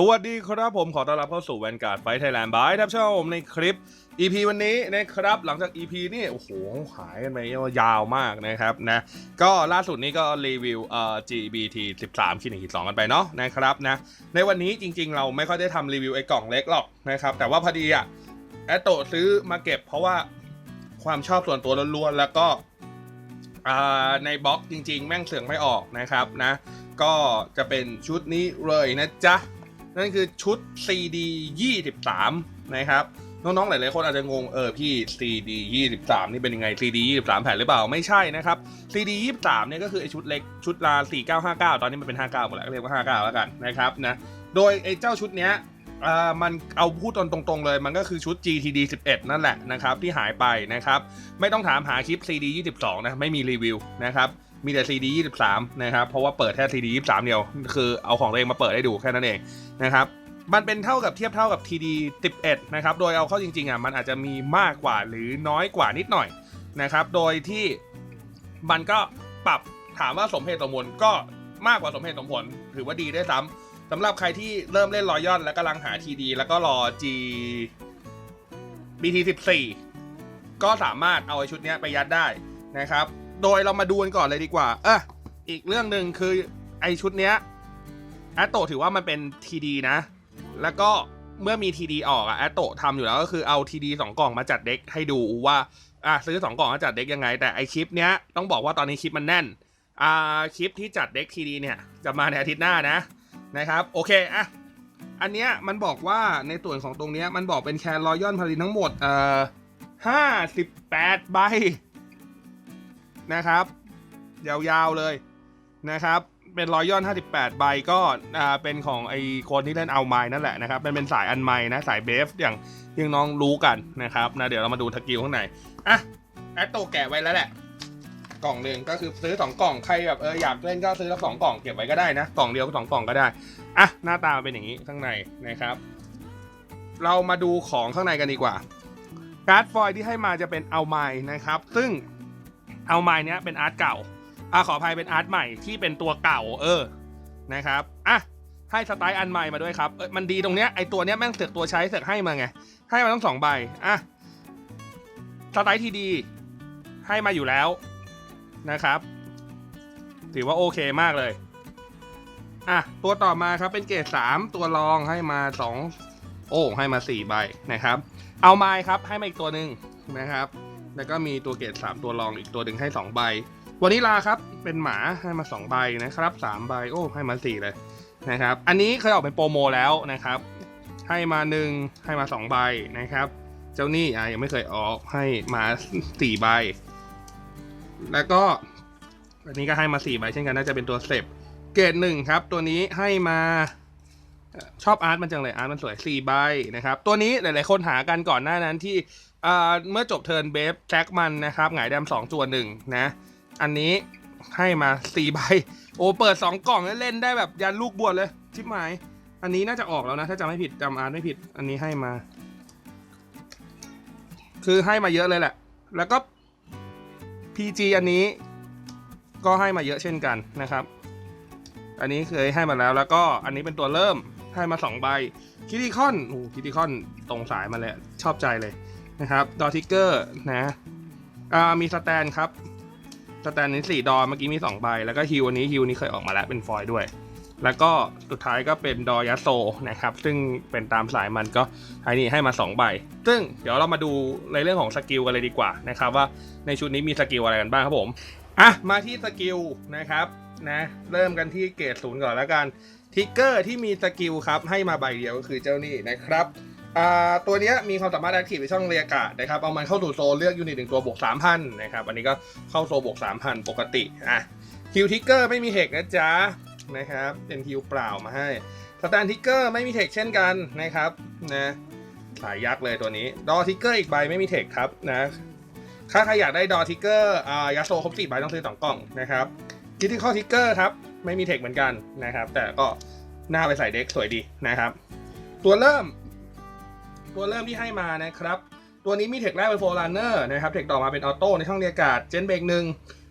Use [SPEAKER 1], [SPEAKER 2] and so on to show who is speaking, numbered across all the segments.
[SPEAKER 1] สวัสดีครับผมขอต้อนรับเข้าสู่แวนการ์ดไฟไทยแลนด์บายทับชมในคลิป EP วันนี้นะครับ หลังจาก EP นี่โอ้โหหายกันไปยาวมากนะครับนะก็ล่าสุดนี้ก็รีวิวเอ่อ GBT 13ขีดหนึ่งขีดสองกันไปเนาะนะครับนะในวันนี้จริง ๆ เราไม่ค่อยได้ทำรีวิวไอ้กล่องเล็กหรอกนะครับแต่ว่าพอดีอะแอตโตซื้อมาเก็บเพราะว่าความชอบส่วนตัวล้วนๆแล้วก็ในบล็อกจริง ๆ แม่งเสือกไม่ออกนะครับนะก็จะเป็นชุดนี้เลยนะจ๊ะ นั่นคือชุด CD 23 นะครับ น้องๆ หลายๆ คนอาจจะงง เออพี่ CD 23 นี่เป็นยังไง CD 23 แผ่นหรือเปล่า ไม่ใช่นะครับ CD 23 เนี่ยก็คือไอชุดเล็กชุดลา 4959 ตอนนี้มันเป็น 59 หมดแล้วก็เรียกว่า 59 แล้วกันนะครับนะ โดยไอ้เจ้าชุดเนี้ยอ่ามันเอาพูดตรงๆเลย มันก็คือชุด GTD 11 นั่นแหละนะครับที่หายไปนะครับ ไม่ต้องถามหาคลิป CD 22 นะ ไม่มีรีวิวนะครับ มีแต่ CD 23นะครับ เพราะว่าเปิดแค่ CD 23เดียว คือเอาของตัวเองมาเปิดให้ดูแค่นั้นเองนะครับ มันเป็นเท่ากับเทียบเท่ากับ TD 11 นะครับ โดยเอาเข้าจริงๆอะมันอาจจะมีมากกว่าหรือน้อยกว่านิดหน่อยนะครับ โดยที่มันก็ปรับถามว่าสมเหตุสมผลก็มากกว่าสมเหตุสมผล ถือว่าดีได้วยซ้ำสำหรับใครที่เริ่มเล่นรอยยอนแล้วกำลังหา TD แล้วก็รอ G BT 14 ก็สามารถเอาไอชุดนี้ไปยัดได้นะครับ โดยเรามาดูกันก่อนเลยดีกว่า เอออีกเรื่องหนึ่งคือไอชุดเนี้ยแอตโตถือว่ามันเป็น TD นะ แล้วก็เมื่อมี TD ออกอะแอตโตทำอยู่แล้วก็คือเอา TD สองกล่องมาจัดเด็กให้ดูว่าอะซื้อสองกล่องมาจัดเด็กยังไง แต่ไอคลิปเนี้ยต้องบอกว่าตอนนี้คลิปมันแน่นอ่าคลิปที่จัดเด็ก TD เนี่ยจะมาในอาทิตย์หน้านะนะครับโอเคอะอันเนี้ยมันบอกว่าในส่วนของตรงเนี้ยมันบอกเป็นแคนรอยอนพารินทั้งหมดเอ่อห้าสิบแปดใบ นะครับ ยาวๆเลยนะครับ เป็นรอยย่อน 58 ใบก็อ่าเป็นของไอคนที่เล่นเอาไม้นั่นแหละนะครับมันเป็นสายอันไม้นะสายเบฟอย่างที่น้องรู้กันนะครับนะเดี๋ยวเรามาดูทกิลข้างในอะแอตโตแกะไว้แล้วแหละ กล่องหนึ่งก็คือซื้อสองกล่องใครแบบเอออยากเล่นก็ซื้อละสองกล่องเก็บไว้ก็ได้นะกล่องเดียวก็สองกล่องก็ได้อะหน้าตาเป็นอย่างนี้ข้างในนะครับ เรามาดูของข้างในกันดีกว่าการ์ดฟอยที่ให้มาจะเป็นเอาไม้นะครับ ซึ่ง เอาไม้เนี้ยเป็นอาร์ตเก่าอะขออภัยเป็นอาร์ตใหม่ที่เป็นตัวเก่า เออนะครับอะให้สไตล์อันใหม่มาด้วยครับเอ้ยมันดีตรงเนี้ยไอตัวเนี้ยแม่งเสือกตัวใช้เสือกให้มาไง ให้มาทั้งสองใบอะสไตล์ทีดี ให้มาอยู่แล้วนะครับ ถือว่าโอเคมากเลยอะตัวต่อมาครับเป็นเกรดสามตัวรองให้มาสองโอ้ให้มาสี่ใบนะครับ เอาไม้ครับให้มาอีกตัวหนึ่งนะครับ แล้วก็มีตัวเกรด3ตัวรองอีกตัวหนึ่งให้2ใบวานิลาครับเป็นหมาให้มา2ใบนะครับ3ใบโอ้ให้มา4เลยนะครับ อันนี้เคยออกเป็นโปรโมแล้วนะครับ ให้มา1ให้มา2ใบนะครับ เจ้านี่อะยังไม่เคยออกให้มา4ใบแล้วก็อันนี้ก็ให้มา4ใบเช่นกันน่าจะเป็นตัวเซฟเกรดหนึ่งครับ ตัวนี้ให้มา ชอบอาร์ตมันจังเลยอาร์ตมันสวย4ใบนะครับ ตัวนี้หลาย ๆ คนหากันก่อนหน้านั้นที่เมื่อจบเทิร์นเบฟแจ็คมันนะครับหงายดมสองจวนหนึ่งนะ อันนี้ให้มาสี่ใบ โอ้เปิดสองกล่องแล้วเล่นได้แบบยันลูกบวชเลยชิบหมายอันนี้น่าจะออกแล้วนะ ถ้าจำไม่ผิดจำอาร์ตไม่ผิด อันนี้ให้มา คือให้มาเยอะเลยแหละ แล้วก็ PG อันนี้ ก็ให้มาเยอะเช่นกันนะครับ อันนี้เคยให้มาแล้วแล้วก็อันนี้เป็นตัวเริ่ม ให้มาสองใบคิติคอนโอ้คิติคอนตรงสายมาเลยชอบใจเลยนะครับ ดอทิกเกอร์นะอ่ามีสแตนครับสแตนนี้สี่ดอเมื่อกี้มี2ใบแล้วก็ฮิวอันนี้ฮิวนี้เคยออกมาแล้วเป็นฟอยล์ด้วย แล้วก็สุดท้ายก็เป็นดอยาโซนะครับ ซึ่งเป็นตามสายมันก็ไอ้นี่ให้มา2ใบซึ่งเดี๋ยวเรามาดูในเรื่องของสกิลกันเลยดีกว่านะครับว่าในชุดนี้มีสกิลอะไรกันบ้างครับผมอะมาที่สกิลนะครับนะเริ่มกันที่เกรดศูนย์ก่อนแล้วกัน ทิกเกอร์ที่มีสกิลครับให้มาใบเดียวก็คือเจ้านี่นะครับตัวนี้มีความสามารถแอคทีฟในช่องเรียกาศนะครับเอามันเข้าสู่โซนเลือกยูนิตหนึ่งตัวบวก3,000นะครับอันนี้ก็เข้าโซนบวก3,000 ปกติอะคิวทิกเกอร์ไม่มีเทคนะจ๊ะนะครับเป็นคิวเปล่ามาให้สแตนทิกเกอร์ไม่มีเทคเช่นกันนะครับนะสายยักษ์เลยตัวนี้ ดอทิกเกอร์อีกใบไม่มีเทคครับนะถ้าใครอยากได้ดอทิกเกอร์อ่ายาโซครบสี่ใบต้องซื้อสองกล่องนะครับคิทิคอทิกเกอร์ครับ ไม่มีเทคเหมือนกันนะครับ แต่ก็หน้าไปใส่เด็กสวยดีนะครับ ตัวเริ่ม ตัวเริ่มที่ให้มานะครับ ตัวนี้มีเทคแรกเป็นโฟลันเนอร์นะครับ เทคต่อมาเป็นออโต้ในช่องเรียการ์ดเจนเบรกหนึ่ง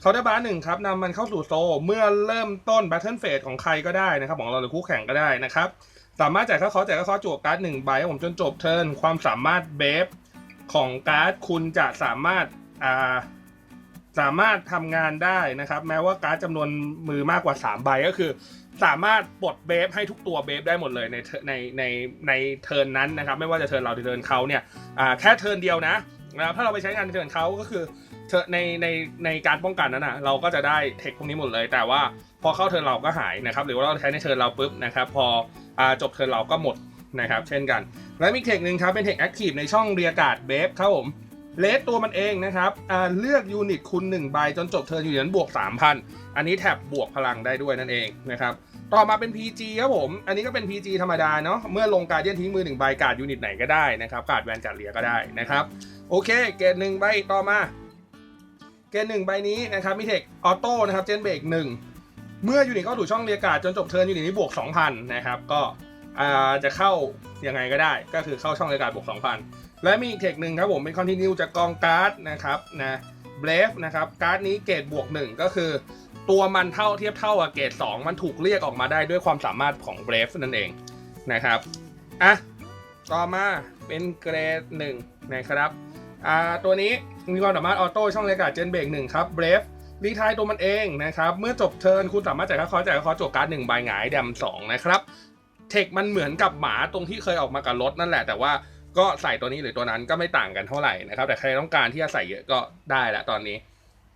[SPEAKER 1] เคาน์เตอร์บาร์หนึ่งครับนำมันเข้าสู่โซ เมื่อเริ่มต้นแบทเทิลเฟสของใครก็ได้นะครับ ของเราหรือคู่แข่งก็ได้นะครับ สามารถจ่ายค่าคอสจ่ายค่าคอสจั่วการ์ดหนึ่งใบครับผมจนจบเทิร์นความสามารถเบฟของการ์ดคุณจะสามารถอ่า สามารถทำงานได้นะครับ แม้ว่าการ์ดจำนวนมือมากกว่า 3 ใบก็คือ สามารถปลดเบฟให้ทุกตัวเบฟได้หมดเลยในในในในเทิร์นนั้นนะครับ ไม่ว่าจะเทิร์นเราหรือเทิร์นเขาเนี่ยแค่เทิร์นเดียวนะนะถ้าเราไปใช้งานในเทิร์นเขาก็คือในในในการป้องกันนั้นนะเราก็จะได้เทคพวกนี้หมดเลย แต่ว่าพอเข้าเทิร์นเราก็หายนะครับ หรือว่าเราใช้ในเทิร์นเราปุ๊บนะครับพออจบเทิร์นเราก็หมดนะครับ เช่นกัน และมีเทคหนึ่งครับเป็นเทคแอคทีฟในช่องเรียกาดเบฟครับผม เลสตัวมันเองนะครับเลือกยูนิตคุณ1ใบจนจบเทิร์นอยู่นั้นบวก 3,000 อันนี้แท็บบวกพลังได้ด้วยนั่นเองนะครับ ต่อมาเป็น PG ครับผม อันนี้ก็เป็น PG ธรรมดาเนาะ เมื่อลงการเดียนทิ้งมือหนึ่งใบกาดยูนิตไหนก็ได้นะครับ กาดแวนกาดเลียก็ได้นะครับ โอเค เกรดหนึ่งใบต่อมา เกรดหนึ่งใบนี้นะครับมีเทคออโต้นะครับ เจนเบรกหนึ่งเมื่อยูนิตเข้าถูกช่องเรียกาดจนจบเทิร์นยูนิตนี้บวก 2,000 นะครับ ก็จะเข้ายังไงก็ได้ ก็คือเข้าช่องเรียกาดบวก 2,000 และมีอีกเทคหนึ่งครับผมเป็นคอนติเนียจากกองการ์ดนะครับนะเบรฟนะครับการ์ดนี้เกรดบวกหนึ่งก็คือ ตัวมันเท่าเทียบเท่ากับเกรด2มันถูกเรียกออกมาได้ด้วยความสามารถของเบรฟนั่นเองนะครับอะต่อมาเป็นเกรด1นะครับอ่าตัวนี้มีความสามารถออโต้ช่องเรียกาเจนเบรกหนึ่งครับเบรฟรีทายตัวมันเองนะครับ เมื่อจบเทิร์นคุณสามารถจ่ายค่าคอสจ่ายค่าคอสจวการ์ดหนึ่งใบหงายแดมสองนะครับ เทคมันเหมือนกับหมาตรงที่เคยออกมากับรถนั่นแหละแต่ว่า ก็ใส่ตัวนี้หรือตัวนั้นก็ไม่ต่างกันเท่าไหร่นะครับ แต่ใครต้องการที่จะใส่เยอะก็ได้ละตอนนี้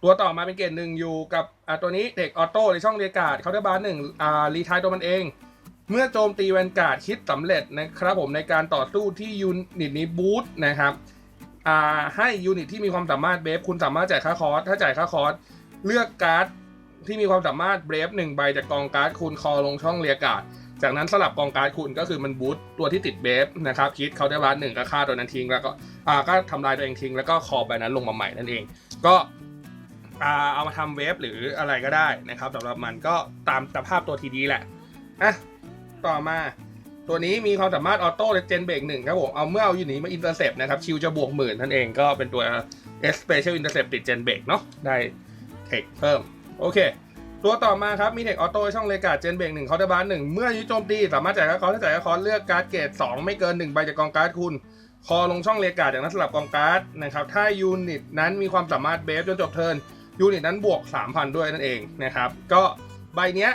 [SPEAKER 1] ตัวต่อมาเป็นเกรดหนึ่งอยู่กับตัวนี้เด็กออโต้ในช่องเรียกาดเคาน์เตอร์บาร์หนึ่งรีทายตัวมันเอง เมื่อโจมตีแวนการ์ดคิดสำเร็จนะครับผมในการต่อสู้ที่ยูนิตนี้บูทนะครับให้ยูนิตที่มีความสามารถเบฟคุณสามารถจ่ายค่าคอร์สถ้าจ่ายค่าคอร์สเลือกการ์ดที่มีความสามารถเบฟหนึ่งใบจากกองการ์ดคุณคอลงช่องเรียกาด จากนั้นสลับกองการ์ดคุณก็คือมันบูทตัวที่ติดเบฟนะครับคิดเคาน์เตอร์บาร์หนึ่งก็ฆ่าตัวนั้นทิ้งแล้วก็อ่าก็ทำลายตัวเองทิ้งแล้วก็คอใบนั้นลงมาใหม่นั่นเอง ก็อ่าเอามาทำเวฟหรืออะไรก็ได้นะครับสำหรับมันก็ตามสภาพตัวทีดีแหละอะต่อมาตัวนี้มีความสามารถออโต้เจนเบรกหนึ่งครับผมเอาเมื่อเอาอยู่นี้มาอินเตอร์เซปนะครับชิวจะบวกหมื่นนั่นเองก็เป็นตัว S Special Intercept ติดเจนเบรกเนาะได้เทคเพิ่มโอเค ตัวต่อมาครับมีเทคออโต้ช่องเลกาเจนเบรกหนึ่งคอร์เตอร์บาร์หนึ่งเมื่อยุโจมตีสามารถจ่ายค่าคอร์ถ้าจ่ายค่าคอร์เลือกการ์ดเกรดสองไม่เกินหนึ่งใบจากกองการ์ดคุณ คอลงช่องเลกาจากนั้นสลับกองการ์ดนะครับถ้ายูนิตนั้นมีความสามารถเบฟจนจบเทิร์นยูนิตนั้นบวก 3,000 ด้วยนั่นเองนะครับก็ใบเนี้ย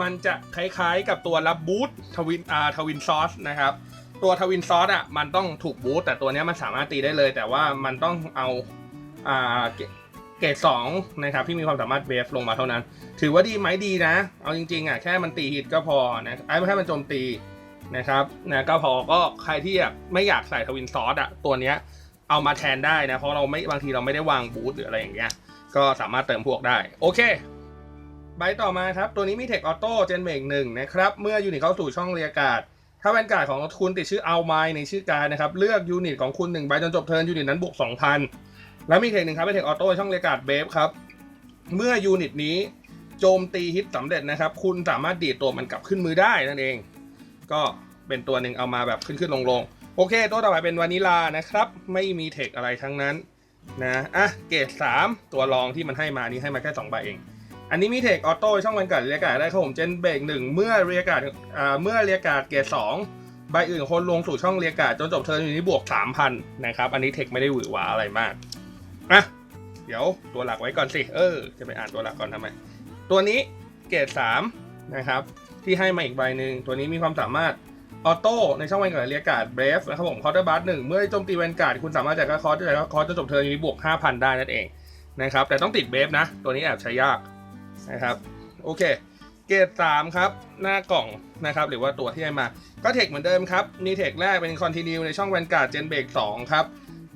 [SPEAKER 1] มันจะคล้ายๆกับตัวรับบูททวินอาทวินซอสนะครับตัวทวินซอสอะมันต้องถูกบูทแต่ตัวเนี้ยมันสามารถตีได้เลย แต่ว่ามันต้องเอาอ่า เกรดสองนะครับที่มีความสามารถเบฟลงมาเท่านั้น ถือว่าดีไหมดีนะ เอาจริงๆอะแค่มันตีฮิตก็พอนะไอ้ไม่ให้มันโจมตีนะครับนะก็พอก็ใครที่แบบไม่อยากใส่ทวินซอสอะตัวเนี้ยเอามาแทนได้นะ เพราะเราไม่บางทีเราไม่ได้วางบูธหรืออะไรอย่างเงี้ยก็สามารถเติมพวกได้ โอเคใบต่อมาครับ ตัวนี้มีเทคออโต้เจนเบกหนึ่งนะครับ เมื่อยูนิตเข้าสู่ช่องเรียกาดถ้าแวนการ์ดของคุณติดชื่อเอาไมในชื่อการนะครับ เลือกยูนิตของคุณหนึ่งใบจนจบเทิร์นยูนิตนั้นบวก2,000 แล้วมีเทคหนึ่งครับเป็นเทคออโต้ช่องเรียกาดเบฟครับ เมื่อยูนิตนี้โจมตีฮิตสำเร็จนะครับ คุณสามารถดีดตัวมันกลับขึ้นมือได้นั่นเอง ก็เป็นตัวหนึ่งเอามาแบบขึ้นขึ้นลงลงโอเค ตัวต่อไปเป็นวานิลานะครับ ไม่มีเทคอะไรทั้งนั้นนะอะเกรด3 ตัวรองที่มันให้มานี่ให้มาแค่2ใบเอง อันนี้มีเทคออโต้ช่องวันกัดเรียกาดได้ครับผมเจนเบรกหนึ่งเมื่อเรียกาดอ่าเมื่อเรียกาดเกรด2ใบอื่นคนลงสู่ช่องเรียกาดจนจบเทิร์นอยู่นี้บวก 3,000 นะครับ อันนี้เทคไม่ได้หวือหวาอะไรมาก อะเดี๋ยวตัวหลักไว้ก่อนสิ เออ จะไปอ่านตัวหลักก่อนทำไม ตัวนี้เกรด3นะครับ ที่ให้มาอีกใบหนึ่ง ตัวนี้มีความสามารถออโต้ในช่องแวนการ์ดเรียกการ์ดเบรฟนะครับผมคอร์เตอร์บัสหนึ่งเมื่อโจมตีแวนการ์ดคุณสามารถจ่ายค่าคอร์สจ่ายค่าคอร์สจนจบเทิร์นนี้บวก 5,000 ได้นั่นเองนะครับ แต่ต้องติดเบรฟนะ ตัวนี้แอบใช้ยากนะครับ โอเค เกรด3ครับ หน้ากล่องนะครับ หรือว่าตัวที่ให้มา ก็เทคเหมือนเดิมครับมีเทคแรกเป็นคอนติเนียในช่องแวนการ์ดเจนเบรก2ครับ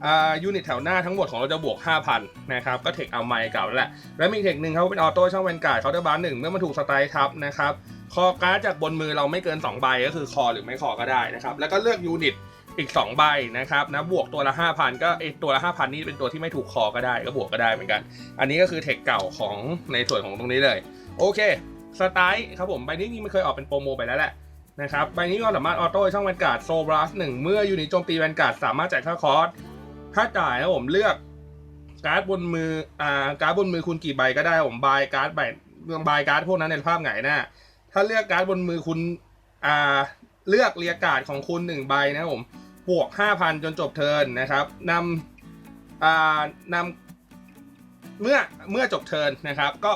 [SPEAKER 1] อ่ายูนิตแถวหน้าทั้งหมดของเราจะบวก 5,000 นะครับ ก็เทคเอาไมค์เก่าแล้วแหละ แล้วมีเทคหนึ่งครับเป็นออโต้ช่องแวนการ์ดเคาน์เตอร์บัสหนึ่งเมื่อมันถูกสไตล์ทับนะครับ คอการ์ดจากบนมือเราไม่เกิน 2 ใบก็คือคอหรือไม่คอก็ได้นะครับ แล้วก็เลือกยูนิตอีก 2 ใบนะครับนะบวกตัวละ 5,000 ก็ไอตัวละ 5,000 นี่เป็นตัวที่ไม่ถูกคอก็ได้ก็บวกก็ได้เหมือนกัน อันนี้ก็คือเทคเก่าของในส่วนของตรงนี้เลย โอเคสไตล์ครับผมใบนี้นี่ไม่เคยออกเป็นโปรโมไปแล้วแหละนะครับใบนี้ก็สามารถออโต้ช่องแวนการ์ดโซบรัสหนึ่งเมื่อยูนิตโจมตีแวนการ์ดสามารถจ่ายค่าคอร์ส ถ้าจ่ายนะผมเลือก การ์ดบนมืออ่าการ์ดบนมือคุณกี่ใบก็ได้ผมบายการ์ดใบเรื่องบายการ์ดพวกนั้นในภาพไหนหน้าถ้าเลือกการ์ดบนมือคุณอ่าเลือกเรียกการ์ดของคุณหนึ่งใบนะผมบวก5,000จนจบเทิร์นนะครับนำอ่านำเมื่อเมื่อจบเทิร์นนะครับ ก็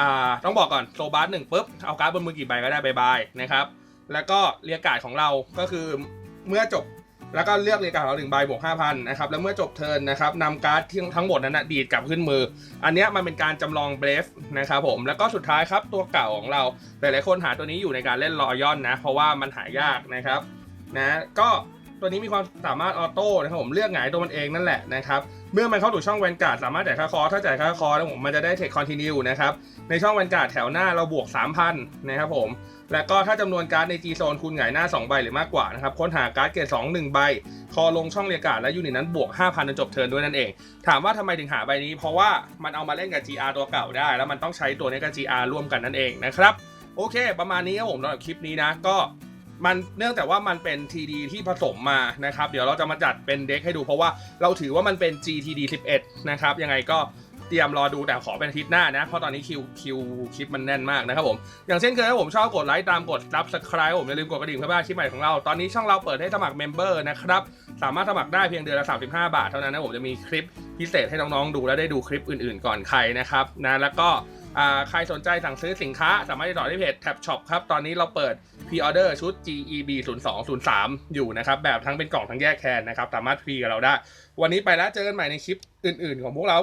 [SPEAKER 1] อ่าต้องบอกก่อนโซบาร์หนึ่งปุ๊บเอาการ์ดบนมือกี่ใบก็ได้บายบายนะครับแล้วก็เรียกการ์ดของเราก็คือเมื่อจบ แล้วก็เลือกเลยการเราหนึ่งใบบวกห้าพันนะครับแล้วเมื่อจบเทิร์นนะครับนำการ์ดที่ทั้งหมดนั้นนะดีดกลับขึ้นมือ อันนี้มันเป็นการจำลองเบรฟนะครับผมแล้วก็สุดท้ายครับตัวเก่าของเราหลายๆคนหาตัวนี้อยู่ในการเล่นรอยอนนะ เพราะว่ามันหายากนะครับนะก็ ตัวนี้มีความสามารถออโต้นะครับผมเลือกหงายตัวมันเองนั่นแหละนะครับเมื่อมันเข้าสู่ช่องแวนการ์ดสามารถจ่ายค่าคอร์ถ้าจ่ายค่าคอร์สแล้วผมมันจะได้เทคคอนติเนียนะครับในช่องแวนการ์ดแถวหน้าเราบวก 3,000นะครับผมแล้วก็ถ้าจำนวนการ์ดใน G โซนคุณหงายหน้า 2 ใบหรือมากกว่านะครับค้นหาการ์ดเกรด2 1 ใบ คอลงช่องเรียการ์ดและยูนิตนั้นบวก 5,000จนจบเทิร์นด้วยนั่นเอง ถามว่าทำไมถึงหาใบนี้ เพราะว่ามันเอามาเล่นกับ GR ตัวเก่าได้ แล้วมันต้องใช้ตัวนี้กับ GR ร่วมกันนั่นเองนะครับโอเค ประมาณนี้ครับผมสำหรับคลิปนี้นะก็ มันเนื่องจากว่ามันเป็น TD ที่ผสมมานะครับ เดี๋ยวเราจะมาจัดเป็นเด็กให้ดูเพราะว่าเราถือว่ามันเป็น GTD 11 นะครับ ยังไงก็เตรียมรอดูแต่ขอเป็นอาทิตย์หน้านะ เพราะตอนนี้คิวคิวคลิปมันแน่นมากนะครับผม อย่างเช่นเคยถ้าผมชอบกดไลค์ตามกด subscribe ผมอย่าลืมกดกระดิ่งเพื่อไม่พลาดคลิปใหม่ของเรา ตอนนี้ช่องเราเปิดให้สมัครเมมเบอร์นะครับ สามารถสมัครได้เพียงเดือนละ 35 บาท เท่านั้นนะผมจะมีคลิปพิเศษให้น้องๆดูและได้ดูคลิปอื่นๆ ก่อนใครนะครับนะแล้วก็ใครสนใจสั่งซื้อสินค้าสามารถติดต่อที่เพจ Tab Shop ครับตอนนี้เราเปิด p ีออเดอร์ชุด GEB 0203อยู่นะครับ แบบทั้งเป็นกล่องทั้งแยกแคนนะครับ สามารถพรีกับเราได้ วันนี้ไปแล้วเจอกันใหม่ในคลิปอื่นๆของพวกเรา